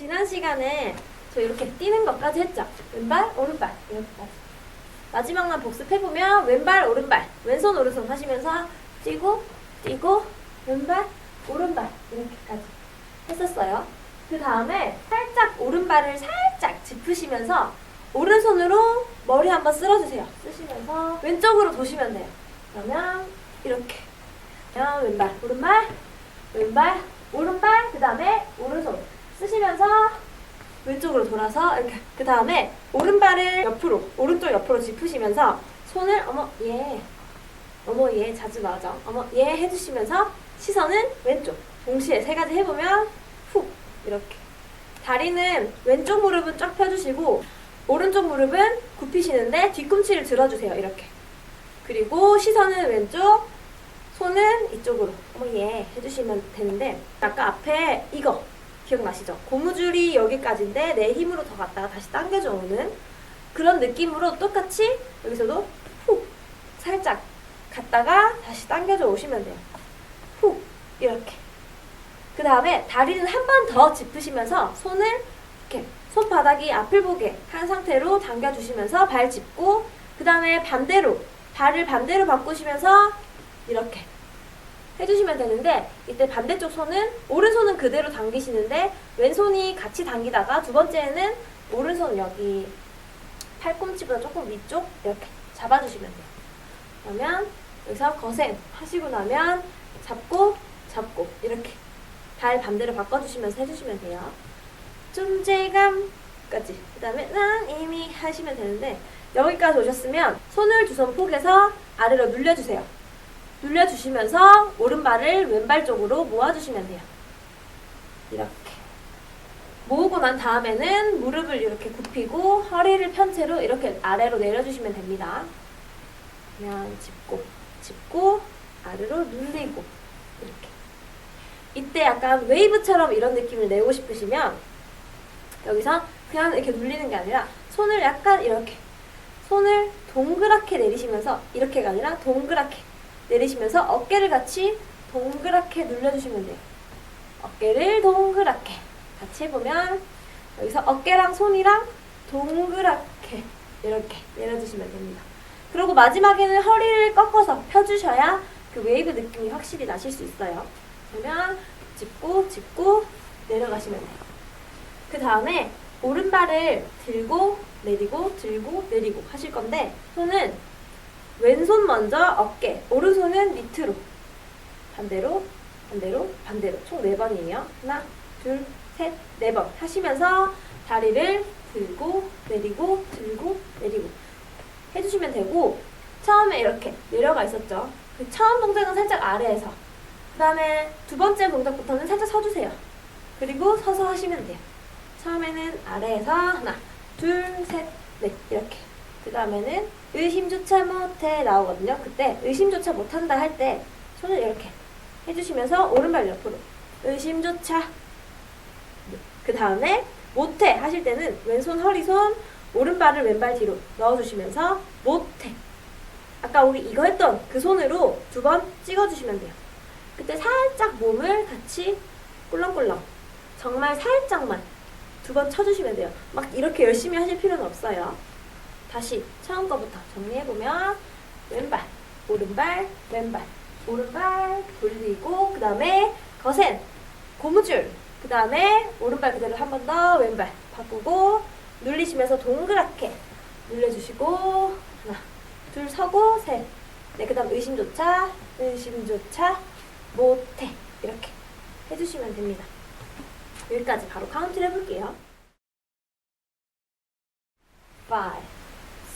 지난 시간에 저 이렇게 뛰는 것까지 했죠. 왼발, 오른발 이렇게까지. 마지막만 복습해보면 왼발, 오른발, 왼손, 오른손 하시면서 뛰고, 뛰고, 왼발, 오른발 이렇게까지 했었어요. 그 다음에 살짝 오른발을 살짝 짚으시면서 오른손으로 머리 한번 쓸어주세요. 쓰시면서 왼쪽으로 도시면 돼요. 그러면 이렇게. 그러면 왼발, 오른발, 왼발, 오른발, 그 다음에 오른손 쓰시면서 왼쪽으로 돌아서 이렇게 그 다음에 오른발을 옆으로 오른쪽 옆으로 짚으시면서 손을 어머 얘 어머 얘 자주 나죠. 어머 얘 해주시면서 시선은 왼쪽 동시에 세 가지 해보면 훅 이렇게. 다리는 왼쪽 무릎은 쫙 펴주시고 오른쪽 무릎은 굽히시는데 뒤꿈치를 들어주세요 이렇게. 그리고 시선은 왼쪽 손은 이쪽으로. 어머 얘 해주시면 되는데 아까 앞에 이거 기억나시죠? 고무줄이 여기까지인데 내 힘으로 더 갔다가 다시 당겨줘 오는 그런 느낌으로 똑같이 여기서도 훅 살짝 갔다가 다시 당겨줘 오시면 돼요. 훅 이렇게 그 다음에 다리는 한 번 더 짚으시면서 손을 이렇게 손바닥이 앞을 보게 한 상태로 당겨주시면서 발 짚고 그 다음에 반대로 발을 반대로 바꾸시면서 이렇게 해주시면 되는데 이때 반대쪽 손은 오른손은 그대로 당기시는데 왼손이 같이 당기다가 두 번째는 오른손 여기 팔꿈치보다 조금 위쪽 이렇게 잡아주시면 돼요. 그러면 여기서 거센 하시고 나면 잡고 잡고 이렇게 발 반대로 바꿔주시면서 해주시면 돼요. 존재감까지 그 다음에 난 이미 하시면 되는데 여기까지 오셨으면 손을 두손 포개서 아래로 눌려주세요. 눌려주시면서 오른발을 왼발 쪽으로 모아주시면 돼요. 이렇게. 모으고 난 다음에는 무릎을 이렇게 굽히고 허리를 편 채로 이렇게 아래로 내려주시면 됩니다. 그냥 짚고, 짚고, 아래로 눌리고, 이렇게. 이때 약간 웨이브처럼 이런 느낌을 내고 싶으시면 여기서 그냥 이렇게 눌리는 게 아니라 손을 약간 이렇게 손을 동그랗게 내리시면서 이렇게가 아니라 동그랗게 내리시면서 어깨를 같이 동그랗게 눌러주시면 돼요. 어깨를 동그랗게 같이 해보면 여기서 어깨랑 손이랑 동그랗게 이렇게 내려주시면 됩니다. 그리고 마지막에는 허리를 꺾어서 펴주셔야 그 웨이브 느낌이 확실히 나실 수 있어요. 그러면 짚고 짚고 내려가시면 돼요. 그 다음에 오른발을 들고 내리고 들고 내리고 하실 건데 손은 왼손 먼저 어깨, 오른손은 밑으로. 반대로, 반대로, 반대로. 총네 번이에요. 하나, 둘, 셋, 네 번. 하시면서 다리를 들고, 내리고, 들고, 내리고. 해주시면 되고, 처음에 이렇게 내려가 있었죠. 그 처음 동작은 살짝 아래에서. 그 다음에 두 번째 동작부터는 살짝 서주세요. 그리고 서서 하시면 돼요. 처음에는 아래에서 하나, 둘, 셋, 넷. 이렇게. 그 다음에는 의심조차 못해 나오거든요. 그때 의심조차 못한다 할 때 손을 이렇게 해주시면서 오른발 옆으로 의심조차 그 다음에 못해 하실 때는 왼손 허리손 오른발을 왼발 뒤로 넣어주시면서 못해 아까 우리 이거 했던 그 손으로 두 번 찍어주시면 돼요. 그때 살짝 몸을 같이 꿀렁꿀렁 정말 살짝만 두 번 쳐주시면 돼요. 막 이렇게 열심히 하실 필요는 없어요. 다시 처음 거부터 정리해보면 왼발, 오른발, 왼발, 오른발 돌리고 그 다음에 거센, 고무줄 그 다음에 오른발 그대로 한 번 더 왼발 바꾸고 눌리시면서 동그랗게 눌려주시고 하나, 둘 서고 셋, 네, 그 다음 의심조차, 의심조차 못해 이렇게 해주시면 됩니다. 여기까지 바로 카운트를 해볼게요. 5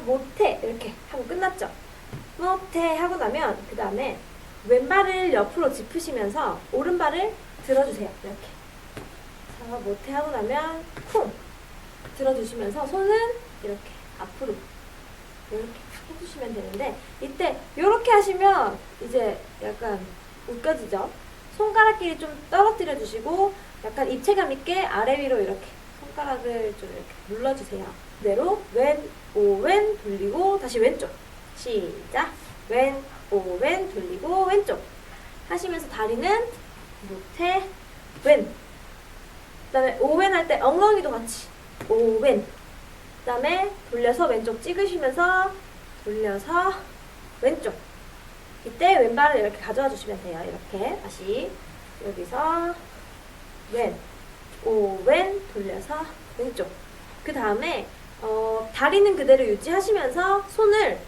못해 이렇게 하고 끝났죠. 못해 하고 나면 그 다음에 왼발을 옆으로 짚으시면서 오른발을 들어주세요. 이렇게. 자, 못해 하고 나면 쿵 들어주시면서 손은 이렇게 앞으로 이렇게 해주시면 되는데 이때 이렇게 하시면 이제 약간 웃겨지죠. 손가락끼리 좀 떨어뜨려 주시고 약간 입체감 있게 아래 위로 이렇게 손가락을 좀 이렇게 눌러주세요. 그대로 왼, 오, 왼 돌리고 다시 왼쪽. 시작. 왼, 오, 왼 돌리고 왼쪽. 하시면서 다리는 못해, 왼. 그 다음에 오왼 할 때 엉덩이도 같이 오왼. 그 다음에 돌려서 왼쪽 찍으시면서 돌려서 왼쪽. 이때 왼발을 이렇게 가져와 주시면 돼요. 이렇게 다시 여기서 왼, 오왼 돌려서 왼쪽. 그 다음에 어, 다리는 그대로 유지하시면서 손을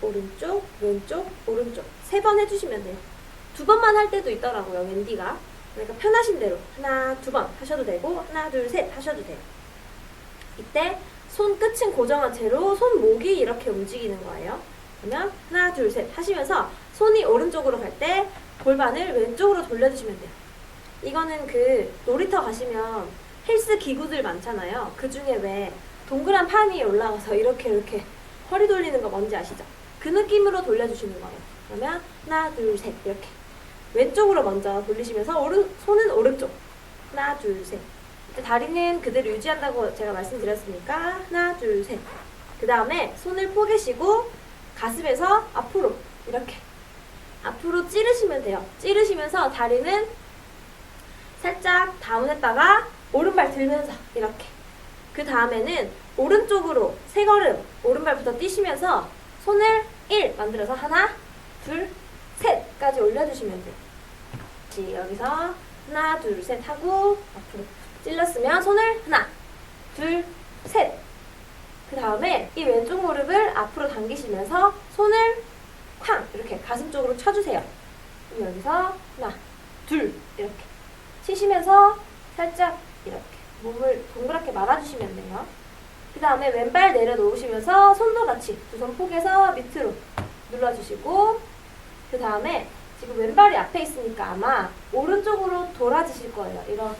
오른쪽, 왼쪽, 오른쪽 세 번 해주시면 돼요. 두 번만 할 때도 있더라고요, wendy가. 그러니까 편하신 대로 하나, 두 번 하셔도 되고 하나, 둘, 셋 하셔도 돼요. 이때 손 끝은 고정한 채로 손목이 이렇게 움직이는 거예요. 그러면 하나, 둘, 셋 하시면서 손이 오른쪽으로 갈 때 골반을 왼쪽으로 돌려주시면 돼요. 이거는 그 놀이터 가시면 헬스 기구들 많잖아요. 그 중에 왜 동그란 판 위에 올라가서 이렇게 이렇게 허리 돌리는 거 뭔지 아시죠? 그 느낌으로 돌려주시는 거예요. 그러면 하나, 둘, 셋 이렇게 왼쪽으로 먼저 돌리시면서 오른 손은 오른쪽 하나, 둘, 셋. 다리는 그대로 유지한다고 제가 말씀드렸으니까 하나, 둘, 셋. 그 다음에 손을 포개시고 가슴에서 앞으로 이렇게 앞으로 찌르시면 돼요. 찌르시면서 다리는 살짝 다운했다가 오른발 들면서 이렇게. 그 다음에는 오른쪽으로 세 걸음 오른발부터 뛰시면서 손을 1 만들어서 하나, 둘, 셋까지 올려주시면 돼요. 다시 여기서 하나, 둘, 셋 하고 앞으로 찔렀으면 손을 하나, 둘, 셋. 그 다음에 이 왼쪽 무릎을 앞으로 당기시면서 손을 쾅 이렇게 가슴 쪽으로 쳐주세요. 여기서 하나, 둘 이렇게 치시면서 살짝 이렇게 몸을 동그랗게 말아주시면 돼요. 그 다음에 왼발 내려놓으시면서 손도 같이 두손 포개서 밑으로 눌러주시고 그 다음에 지금 왼발이 앞에 있으니까 아마 오른쪽으로 돌아지실 거예요. 이렇게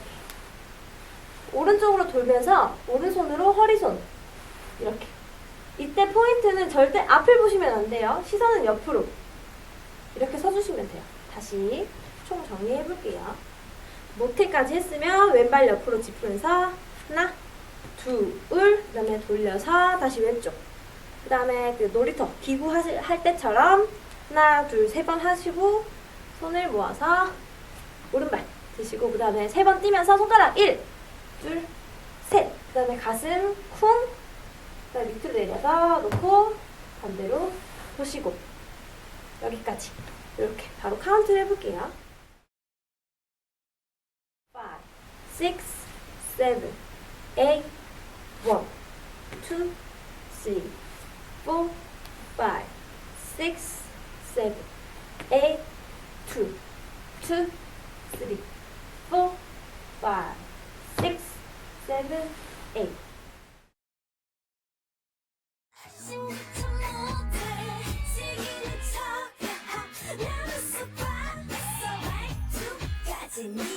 오른쪽으로 돌면서 오른손으로 허리손 이렇게 이때 포인트는 절대 앞을 보시면 안 돼요. 시선은 옆으로 이렇게 서주시면 돼요. 다시 총 정리해 볼게요. 모태까지 했으면 왼발 옆으로 짚으면서 하나, 둘, 그 다음에 돌려서 다시 왼쪽. 그 다음에 그 놀이터 기구 하실, 할 때처럼 하나, 둘, 세 번 하시고 손을 모아서 오른발 드시고 그 다음에 세 번 뛰면서 손가락 1, 둘, 셋. 그 다음에 가슴 쿵. 그 다음에 밑으로 내려서 놓고 반대로 보시고 여기까지 이렇게 바로 카운트를 해볼게요. 6, 7, 8, 1, 2, 3, 4, 5, 6, 7, 8, 2, 2, 3, 4, 5, 6, 7, 8. 아침부터 못해 즐기